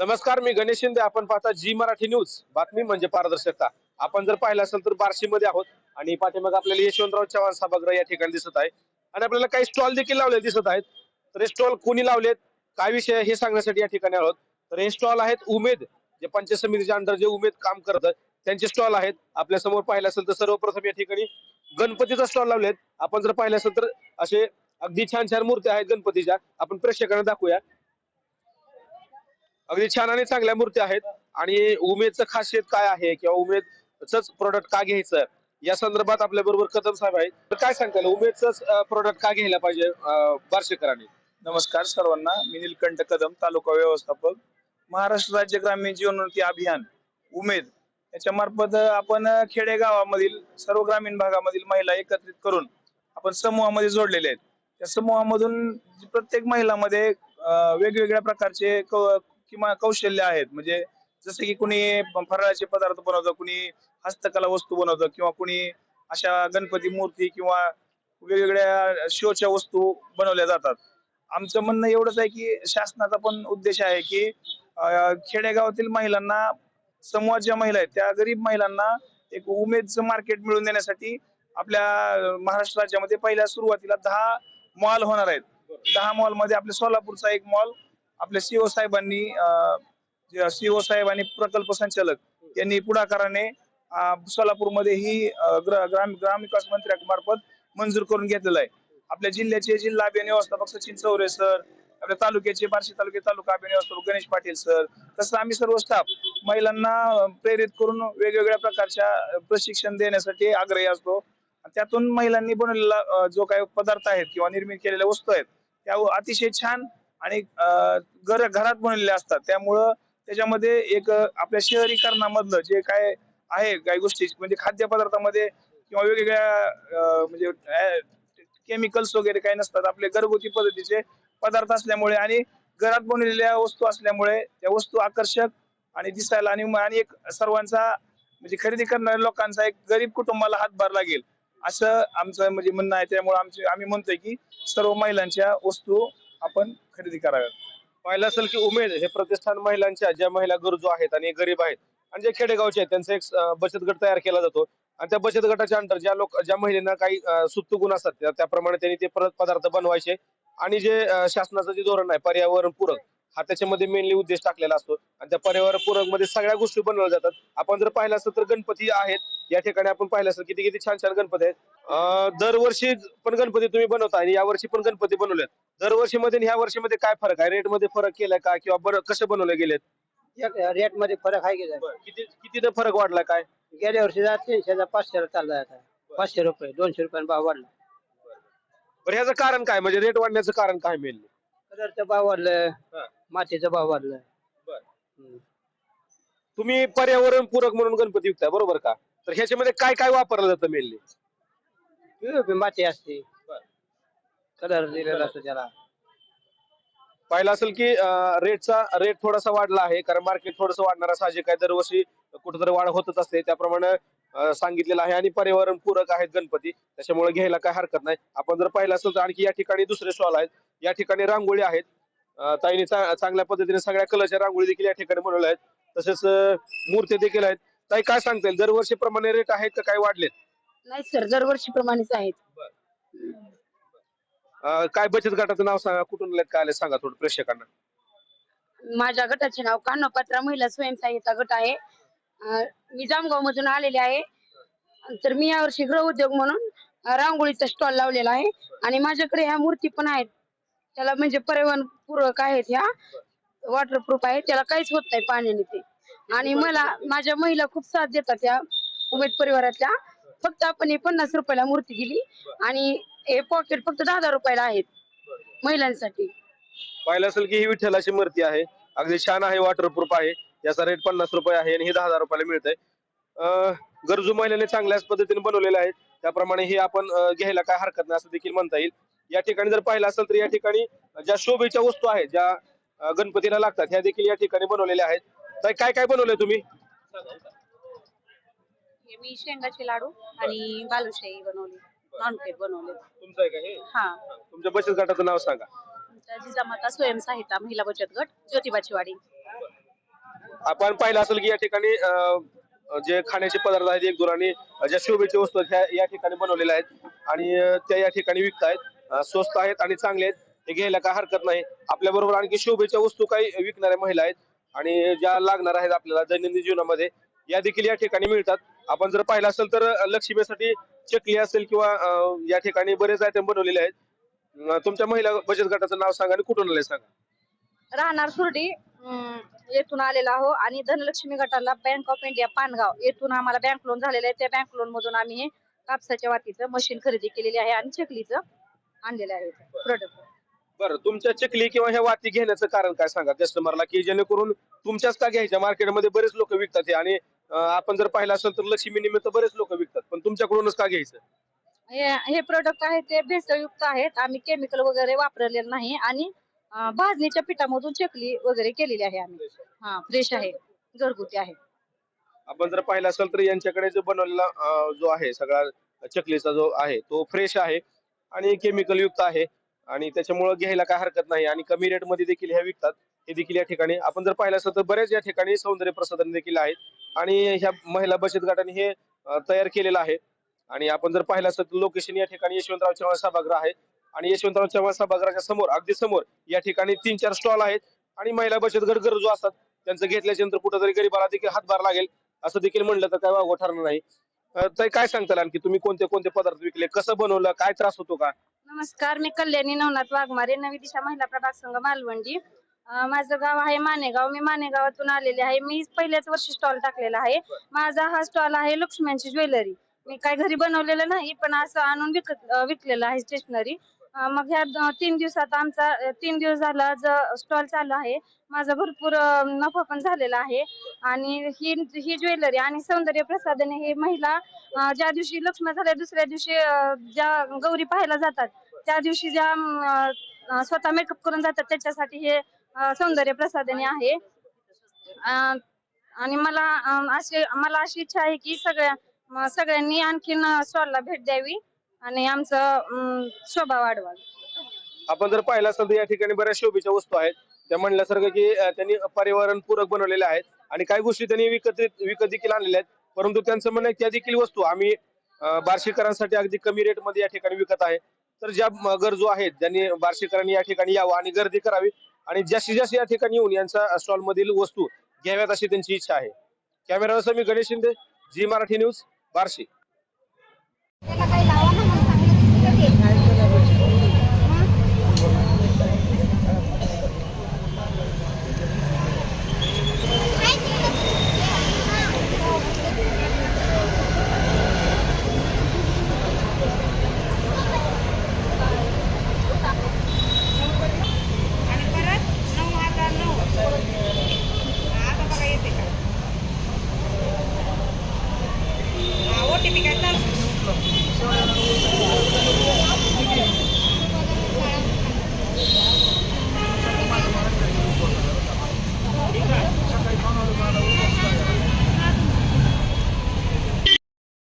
नमस्कार मी गणेश शिंदे. आपण पाहता जी मराठी न्यूज. बातमी म्हणजे पारदर्शकता. आपण जर पाहिलं असेल तर बार्शी मध्ये आहोत आणि पाठीमाग आपल्याला यशवंतराव चव्हाण सभागृह या ठिकाणी दिसत आहे. आणि आपल्याला काही स्टॉल देखील लावले दिसत आहेत. तर हे स्टॉल कोणी लावलेत? काय विषय हे सांगण्यासाठी या ठिकाणी आहोत. तर हे स्टॉल आहेत उमेद जे पंचायत समितीच्या अंडर जे उमेद काम करतात त्यांचे स्टॉल आहेत. आपल्यासमोर पाहिलं असेल तर सर्वप्रथम या ठिकाणी गणपतीचा स्टॉल लावलेत. आपण जर पाहिलं असेल तर असे अगदी छान छान मूर्त्या आहेत गणपतीच्या. आपण प्रेक्षकांना दाखवूया. अगदी छान आणि चांगल्या मूर्ती आहेत. आणि उमेदचं खासियत काय आहे किंवा उमेदच प्रोडक्ट का घ्यायचं? या संदर्भात आपल्या बरोबर कदम साहेब आहेत. तर काय सांगता येईल उमेदच प्रोडक्ट का घ्यायला पाहिजे बारशेकरांनी? नमस्कार सर्वांना. मी नीलकंठ कदम तालुका व्यवस्थापक. महाराष्ट्र राज्य ग्रामीण जीवनोन्नती अभियान उमेद. याच्या मार्फत आपण खेडेगावामधील सर्व ग्रामीण भागामधील महिला एकत्रित करून आपण समूहामध्ये जोडलेले आहेत. त्या समूहामधून प्रत्येक महिलामध्ये वेगवेगळ्या प्रकारचे किंवा कौशल्य आहेत. म्हणजे जसं की कुणी फराळाचे पदार्थ बनवतं कुणी हस्तकला वस्तू बनवतं किंवा कुणी अशा गणपती मूर्ती किंवा वेगवेगळ्या शोच्या वस्तू बनवल्या जातात. आमचं म्हणणं एवढंच आहे की शासनाचा पण उद्देश आहे की खेडेगावातील महिलांना समूहात ज्या महिला आहेत त्या गरीब महिलांना एक उमेदचं मार्केट मिळवून देण्यासाठी आपल्या महाराष्ट्र राज्यामध्ये पहिल्या सुरुवातीला दहा मॉल होणार आहेत. दहा मॉलमध्ये आपल्या सोलापूरचा एक मॉल आपल्या सीओ साहेबांनी सीओ साहेब आणि प्रकल्प संचालक यांनी पुढाकाराने सोलापूरमध्ये ही ग्राम ग्रामविकास मंत्र्यामार्फत मंजूर करून घेतलेलं आहे. आपल्या जिल्ह्याचे जिल्हा अभियान व्यवस्थापक सचिन चौरे सर आपल्या तालुक्याचे बार्शी तालुके तालुका अभियान व्यवस्थापक गणेश पाटील सर तसं आम्ही सर्व स्टाफ महिलांना प्रेरित करून वेगवेगळ्या प्रकारच्या प्रशिक्षण देण्यासाठी आग्रही असतो. त्यातून महिलांनी बनवलेला जो काही पदार्थ आहेत किंवा निर्मित केलेल्या वस्तू आहेत त्या अतिशय छान आणि घर घरात बनवलेल्या असतात. त्यामुळं त्याच्यामध्ये एक आपल्या शहरीकरणामधलं जे काय आहे काही गोष्टी म्हणजे खाद्यपदार्थामध्ये किंवा वेगवेगळ्या म्हणजे केमिकल्स वगैरे काही नसतात. आपले घरगुती पद्धतीचे पदार्थ असल्यामुळे आणि घरात बनवलेल्या वस्तू असल्यामुळे त्या वस्तू आकर्षक आणि दिसायला आणि आणि एक सर्वांचा म्हणजे खरेदी करणाऱ्या लोकांचा एक गरीब कुटुंबाला हातभार लागेल. असं आमचं म्हणजे म्हणणं आहे. त्यामुळे आमचे आम्ही म्हणतोय की सर्व महिलांच्या वस्तू आपण खरेदी कराव्यात. पाहिलं असेल की उमेद हे प्रतिष्ठान महिलांच्या ज्या महिला गरजू आहेत आणि गरीब आहेत आणि जे खेडेगावचे आहेत त्यांचा एक बचत गट तयार केला जातो. आणि त्या बचत गटाच्या अंतर ज्या लोक ज्या महिलांना काही अं, सुप्त गुण असतात त्या- त्याप्रमाणे त्यांनी ते पदार्थ बनवायचे. आणि जे शासनाचं जे धोरण आहे पर्यावरण पूरक हा त्याच्यामध्ये मेनली उद्देश टाकलेला असतो. आणि त्या पर्यावरण पूरकमध्ये सगळ्या गोष्टी बनवल्या जातात. आपण जर पाहिलं असतं तर गणपती आहेत. या ठिकाणी आपण पाहिलं असतं किती किती छान छान गणपती आहेत. दरवर्षी पण गणपती तुम्ही बनवता आणि यावर्षी पण गणपती बनवलेत. दरवर्षी मध्ये ह्या वर्षीमध्ये काय फरक आहे? रेटमध्ये फरक केलाय का? किंवा बरं कसे बनवले गेलेत? रेटमध्ये फरक आहे गेला किती किती फरक वाढला काय? गेल्या वर्षी तीनशेचा पाचशेला चालला पाचशे रुपये दोनशे रुपयाने भाव वाढला. बरं ह्याचं कारण काय? म्हणजे रेट वाढण्याचं कारण काय मिळेल कलरचा भाव वाढलं. हा. मातीचा भाव वाढलं बरं. तुम्ही पर्यावरण पूरक म्हणून गणपती विकताय बरोबर का? तर ह्याच्यामध्ये काय काय वापरलं जातं मेनली माती असते. बरं. कलर दिलेला असतो त्याला. पाहिलं असेल की रेटचा रेट थोडासा वाढला आहे कारण मार्केट थोडंसं वाढणारा साहजिक आहे दरवर्षी कुठेतरी वाढ होतच असते. त्याप्रमाणे अं, सांगितलेलं आहे आणि पर्यावरण पूरक आहेत गणपती. त्याच्यामुळे घ्यायला काय हरकत नाही. आपण जर पाहिलं असेल तर आणखी या ठिकाणी दुसरे स्टॉल आहेत. या ठिकाणी रांगोळी आहेत. ताईने चांगल्या पद्धतीने सगळ्या कलरच्या रांगोळी देखील या ठिकाणी बनवल्या आहेत. तसेच मूर्ती देखील आहेत. ताई काय सांगता येईल? दरवर्षीप्रमाणे रेट आहेत का काय वाढलेत? नाही सर दरवर्षी प्रमाणेच आहेत काय बचत गटाचं नाव सांगा? कुठून काय आले सांगा थोडं प्रेक्षकांना. माझ्या गटाचे नाव कान्होपात्रा महिला स्वयंसहाय्यता गट आहे. मी जामगाव मधून आलेले आहे. तर मी यावर्षी गृह उद्योग म्हणून रांगोळीचा स्टॉल लावलेला आहे. आणि माझ्याकडे ह्या मूर्ती पण आहेत. त्याला म्हणजे पर्यावरण पूरक आहेत ह्या. वॉटरप्रूफ आहे त्याला काहीच होत नाही पाण्याने ते. आणि मला माझ्या महिला खूप साथ देतात त्या उमेद परिवारातल्या. फक्त आपण हे पन्नास रुपयाला मूर्ती दिली आणि हे पॉकेट फक्त दहा हजार रुपयाला आहेत महिलांसाठी. पाहिलं असेल की ही विठ्ठलाची मूर्ती आहे. अगदी छान आहे वॉटरप्रूफ आहे. याचा रेट पन्नास रुपये आहे आणि हे दहा हजार रुपयाला मिळतंय. अं, गरजू महिलेने चांगल्याच पद्धतीने बनवलेलं आहे त्याप्रमाणे हे आपण घ्यायला काय हरकत नाही असं देखील म्हणता येईल. या ठिकाणी जर पाहिलं असेल तर या ठिकाणी ज्या शोभेच्या वस्तू आहेत ज्या गणपतीला लागतात ह्या देखील या ठिकाणी बनवलेल्या आहेत. तर काय काय बनवलंय तुम्ही? मी शेंगाचे लाडू आणि बालुशाही बनवली नॉनकेक बनवले. तुमचं आहे का हे? हा. तुमच्या बचत गटाचं नाव सांगा. जिजामाता स्वयंसहायता महिला बचत गट ज्योतिबाची वाडी आपण पाहिलं असेल की या ठिकाणी जे खाण्याचे पदार्थ आहेत एक आणि ज्या शोभेचे वस्तू आहेत ह्या या ठिकाणी बनवलेल्या आहेत आणि त्या या ठिकाणी विकतायत. स्वस्त आहेत आणि चांगले आहेत. हे घ्यायला काय हरकत नाही. आपल्या बरोबर आणखी शोभेच्या वस्तू काही विकणाऱ्या महिला आहेत. आणि ज्या लागणार आहेत आपल्याला दैनंदिन जीवनामध्ये या देखील या ठिकाणी मिळतात. आपण जर पाहिलं असेल तर लक्ष्मीसाठी चकली असेल किंवा या ठिकाणी बरेच आयटम बनवलेले आहेत. तुमच्या महिला बचत गटाचं नाव सांगा आणि कुठून आलंय सांगा. राहणार सुरडी येथून आलेला आहो. आणि धनलक्ष्मी गटाला बँक ऑफ इंडिया पानगाव येथून आम्हाला बँक लोन झालेलं आहे. त्या बँक लोन मधून आम्ही हे कापसाच्या वातीचं मशीन खरेदी केलेली आहे आणि चकलीचं आणलेलं आहे प्रोडक्ट बरं. तुमच्या चकली किंवा ह्या वाती घेण्याचं कारण काय सांगा कस्टमरला की जेणेकरून तुमच्याच का घ्यायच्या? मार्केटमध्ये बरेच लोक विकतात हे. आणि अं, आपण जर पाहिलं असेल तर लक्ष्मी निमित्त बरेच लोक विकतात. पण तुमच्याकडूनच का घ्यायचं? हे हे प्रोडक्ट आहे ते भेसळयुक्त आहेत. आम्ही केमिकल वगैरे वापरलेलं नाही. आणि अं, भाजणीच्या पिठामधून चकली वगैरे केलेली आहे आम्ही. हा फ्रेश आहे. घरगुती आहे. आपण जर पाहिलं असेल तर यांच्याकडे जो बनवलेला अं, जो आहे सगळा चकलीचा जो आहे तो फ्रेश आहे. आणि केमिकल युक्त आहे. आणि त्याच्यामुळे घ्यायला काय हरकत नाही. आणि कमी रेटमध्ये देखील ह्या विकतात. हे देखील या ठिकाणी. आपण जर पाहिलं असेल तर बऱ्याच या ठिकाणी सौंदर्य प्रसाधन देखील आहेत. आणि ह्या महिला बचत गटाने हे तयार केलेलं आहे. आणि आपण जर पाहिलं असेल तर लोकेशन या ठिकाणी यशवंतराव चव्हाण सभागृह आहे. आणि यशवंतराव चव्हाण सभागृहाच्या समोर अगदी समोर या ठिकाणी तीन चार स्टॉल आहेत. आणि महिला बचत गट गरजू असतात. त्यांचं घेतल्याच्या नंतर कुठेतरी गरीबाला देखील हातभार लागेल. असं देखील म्हणलं तर काय वागवं ठरणार नाही. ताई काय सांगताल आणखी? तुम्ही कोणते कोणते पदार्थ विकले? कसं बनवलं? काय त्रास होतो का? नमस्कार मी कल्याणी नवनाथ वाघमारे नवी दिशा महिला प्रभाग संघ मालवंडी. अं, माझं गाव आहे मानेगाव. मी मानेगावातून आलेले आहे. मी पहिल्याच वर्षी स्टॉल टाकलेला आहे. माझा हा स्टॉल आहे लक्ष्म्यांची ज्वेलरी. मी काय घरी बनवलेलं नाही पण असं आणून विकत अं, विकलेलं आहे स्टेशनरी मग ह्या द- तीन दिवसात आमचा तीन दिवस झाला स्टॉल चालू आहे. माझा भरपूर नफा पण झालेला आहे. आणि ही ही ज्वेलरी आणि सौंदर्य प्रसाधने हे महिला ज्या दिवशी लक्ष्मी झाल्या दुसऱ्या दिवशी ज्या गौरी पाहायला जातात त्या दिवशी ज्या स्वतः मेकअप करून जातात त्याच्यासाठी हे सौंदर्य प्रसाधने आहे. आणि मला अशी मला अशी इच्छा आहे की सगळ्या सगळ्यांनी आणखीन स्टॉलला भेट द्यावी. आणि आमचं शोभा वाढवावी आपण जर पाहिलं असेल तर या ठिकाणी बऱ्याच शोभेच्या वस्तू आहेत. त्या म्हणल्यासारखं की अं, त्यांनी पर्यावरण पूरक बनवलेल्या आहेत आणि काही गोष्टी त्यांनी विकत विकत देखील आणलेल्या आहेत. परंतु त्यांचं म्हणणं आहे त्या देखील वस्तू आम्ही अं, बार्शीकरांसाठी अगदी कमी रेटमध्ये या ठिकाणी विकत आहे. तर ज्या म- गरजू आहेत ज्यांनी बार्शीकरांनी या ठिकाणी यावं आणि गर्दी करावी आणि जास्तीत जास्त या ठिकाणी येऊन यांचा स्टॉल मधील वस्तू घ्याव्यात अशी त्यांची इच्छा आहे. कॅमेरा मी Ganesh Shinde Zee Marathi news Barshi. Siapa yang nak?